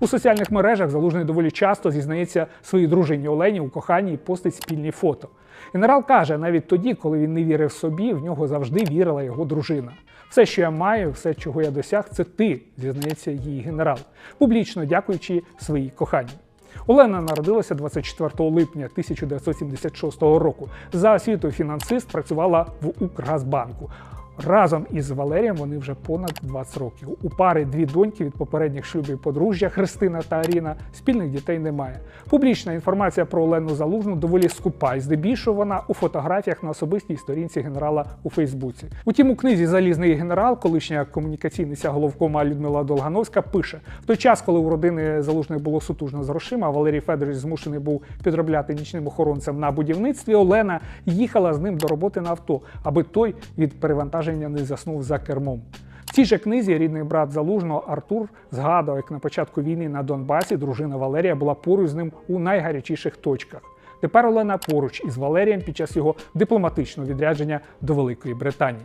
У соціальних мережах залужний доволі часто зізнається своїй дружині Олені у коханні і постить спільні фото. Генерал каже, навіть тоді, коли він не вірив собі, в нього завжди вірила його дружина. Все, що я маю, все, чого я досяг, це ти, зізнається її генерал, публічно дякуючи своїй коханій. Олена народилася 24 липня 1976 року. За освітою фінансист працювала в Укргазбанку. Разом із Валерієм вони вже понад 20 років. У пари дві доньки від попередніх шлюбів подружжя Христина та Аріна. Спільних дітей немає. Публічна інформація про Олену Залужну доволі скупа, і здебільшого вона у фотографіях на особистій сторінці генерала у Фейсбуці. Утім, у книзі Залізний генерал, колишня комунікаційниця головкома Людмила Долгановська, пише: в той час, коли у родини Залужних було сутужно з грошима, Валерій Федорович змушений був підробляти нічним охоронцем на будівництві. Олена їхала з ним до роботи на авто, аби той від перевантаження не заснув за кермом. В цій же книзі рідний брат залужного Артур згадував, як на початку війни на Донбасі дружина Валерія була поруч з ним у найгарячіших точках. Тепер Олена поруч із Валерієм під час його дипломатичного відрядження до Великої Британії.